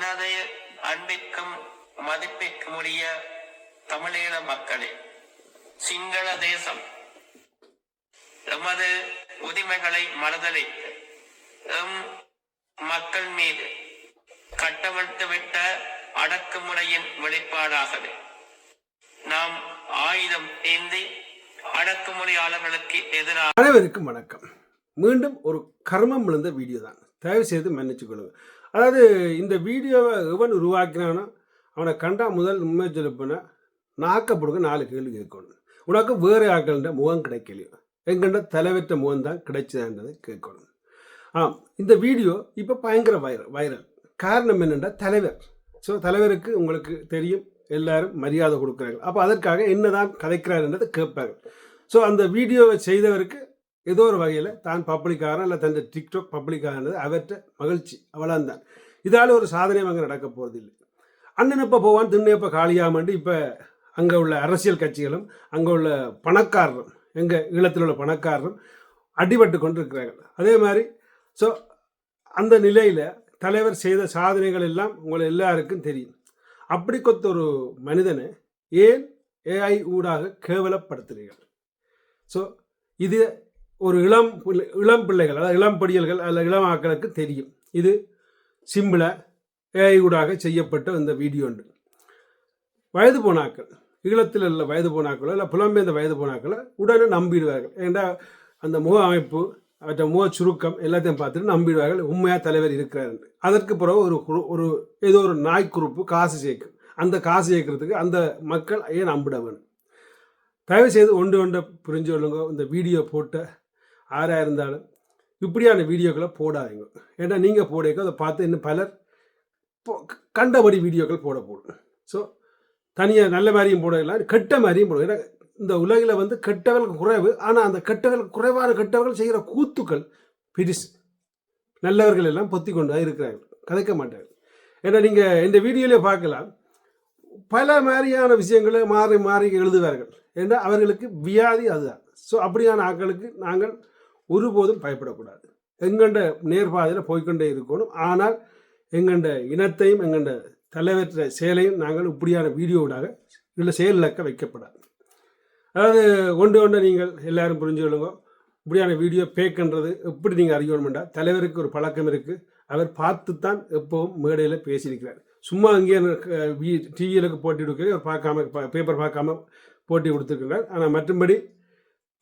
எனது அன்பிற்கும் மதிப்பிற்கும் உரிய தமிழீழ மக்களே சிங்கள தேசம் எமது உரிமைகளை மறுதளித்து எம் மக்கள் மீது கட்டவிழ்த்துவிட்ட அடக்குமுறையின் வெளிப்பாடாகவே நாம் ஆயுதம் ஏந்தி அடக்குமுறையாளர்களுக்கு எதிராக அனைவருக்கும் வணக்கம். மீண்டும் ஒரு கர்மம் விழுந்த வீடியோ தான் தயவு செய்து மன்னிச்சு கொள்ளுங்க அதாவது இந்த வீடியோவை எவன் உருவாக்கினானோ? அவனை கண்டா முதல் உண்மை சொல்லப்போனா நாக்கப்படுங்க நாலு கேள்வி கேட்கணும். உனக்கு வேறு ஆக்கள்ன்ற முகம் கிடைக்கலையோ? எங்கண்ட தலைவற்ற முகம் தான் கிடைச்சதான்றதை கேட்கணும். ஆம் இந்த வீடியோ இப்போ பயங்கர வைரல் வைரல். காரணம் என்னென்னா தலைவர். ஸோ தலைவருக்கு உங்களுக்கு தெரியும் எல்லாரும் மரியாதை கொடுக்குறாங்க அப்போ அதற்காக என்னதான் கதைக்கிறாருன்றதை கேட்பாங்க ஸோ அந்த வீடியோவை செய்தவருக்கு ஏதோ ஒரு வகையில் தான் பப்ளிக்காரன் இல்லை தன் டிக்டாக் பப்ளிக்கானது அவற்ற மகிழ்ச்சி அவ்வளோந்தான் இதால் ஒரு சாதனை அங்கே நடக்க போகிறதில்லை அண்ணன் இப்போ போவான் திண்ணு காலியாமண்டு இப்போ அங்கே உள்ள அரசியல் கட்சிகளும் அங்கே உள்ள பணக்காரரும் எங்கள் ஈழத்தில் உள்ள பணக்காரரும் அடிபட்டு கொண்டிருக்கிறார்கள். அதே மாதிரி ஸோ அந்த நிலையில் தலைவர் செய்த சாதனைகள் எல்லாம் உங்களை எல்லாருக்கும் தெரியும். அப்படி கொத்த ஒரு மனிதனை ஏன் ஏஐ ஊடாக கேவலப்படுத்துகிறீர்கள்? ஸோ இது ஒரு இளம் பிள்ளை இளம் பிள்ளைகள் அதாவது இளம் படியல்கள் அல்ல இளம் ஆக்களுக்கு தெரியும். இது சிம்பிளாக ஏஐ ஊடாக செய்யப்பட்ட இந்த வீடியோ உண்டு வயது போனாக்கள் ஈழத்தில் உள்ள வயது போனாக்களோ இல்லை புலம்பெயர்ந்த வயது போனாக்களோ உடனே நம்பிடுவார்கள். ஏன்னா அந்த முக அமைப்பு அவற்றை முக சுருக்கம் எல்லாத்தையும் பார்த்துட்டு நம்பிடுவார்கள். உண்மையாக தலைவர் இருக்கிறார் அதற்கு பிறகு ஒரு ஒரு ஏதோ ஒரு நாய் குறுப்பு காசு சேர்க்கும். அந்த காசு சேர்க்கறதுக்கு அந்த மக்கள் ஏன் நம்பிட வேணும் தயவுசெய்து ஒன்று ஒன்றை புரிஞ்சு கொள்ளுங்க. இந்த வீடியோ போட்ட ஆறாக இருந்தாலும் இப்படியான வீடியோக்களை போடாதீங்க. ஏன்னா நீங்கள் போடையோ அதை பார்த்து இன்னும் பலர் போ- கண்டபடி வீடியோக்கள் போட போடும். ஸோ தனியாக நல்ல மாதிரியும் போடலாம் கெட்ட மாதிரியும் போடும் ஏன்னா இந்த உலகில் வந்து கெட்டவர்கள் குறைவு ஆனால் அந்த கெட்டவர்கள் குறைவான கெட்டவர்கள் செய்கிற கூத்துக்கள் பிரிசு. நல்லவர்கள் எல்லாம் பொத்தி கொண்டு தான் இருக்கிறார்கள். கதைக்க மாட்டார்கள். ஏன்னா நீங்கள் இந்த வீடியோலேயே பார்க்கலாம் பல மாதிரியான விஷயங்களை மாறி மாறி எழுதுவார்கள். ஏன்னா அவர்களுக்கு வியாதி அதுதான். ஸோ அப்படியான ஆட்களுக்கு நாங்கள் ஒருபோதும் பயப்படக்கூடாது. எங்கண்ட நேர்பாதையில் போய்க்கொண்டே இருக்கணும். ஆனால் எங்கண்ட இனத்தையும் எங்கண்ட தலைவற்ற செயலையும் நாங்கள் இப்படியான வீடியோவாக இல்லை செயலிழக்க வைக்கப்படாது. அதாவது ஒன்று ஒன்று நீங்கள் எல்லாரும் புரிஞ்சு கொள்ளுங்க. இப்படியான வீடியோ பேக்குன்றது எப்படி நீங்கள் அறியணுமெண்டா தலைவருக்கு ஒரு பழக்கம் இருக்குது அவர் பார்த்து தான் எப்போவும் மேடையில் பேசியிருக்கிறார். சும்மா அங்கேயே டிவியில் போட்டி கொடுக்க அவர் பார்க்காம பேப்பர் பார்க்காம போட்டி கொடுத்துருக்கிறார். ஆனால் மற்றபடி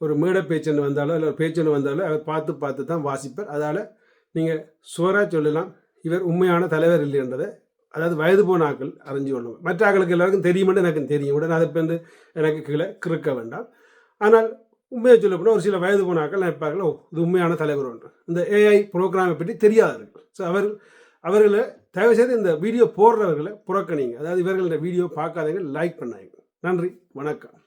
ஒரு மேடை பேச்சன் வந்தாலோ இல்லை ஒரு பேச்சுன்னு வந்தாலோ அவர் பார்த்து பார்த்து தான் வாசிப்பார். அதால் நீங்கள் சுவராக சொல்லலாம் இவர் உண்மையான தலைவர் இல்லைன்றதை அதாவது வயது போன ஆட்கள் அறிஞ்சு கொள்ளுங்க மற்ற ஆக்களுக்கு எல்லாருக்கும் தெரியுமென்று எனக்கு தெரியும். உடனே அதை வந்து எனக்கு கீழே கிறுக்க வேண்டாம். ஆனால் உண்மையை சொல்ல போனால் ஒரு சில வயது போன ஆட்கள் நினைப்பார்கள் ஓ இது உண்மையான தலைவர் ஒன்று. இந்த ஏஐ ப்ரோக்ராமை பற்றி தெரியாதவர்கள் ஸோ அவர் அவர்களை தயவு செய்து இந்த வீடியோ போடுறவர்களை புறக்கணிங்க. அதாவது இவர்கள் இந்த வீடியோ பார்க்காதவங்க லைக் பண்ணாங்க நன்றி வணக்கம்.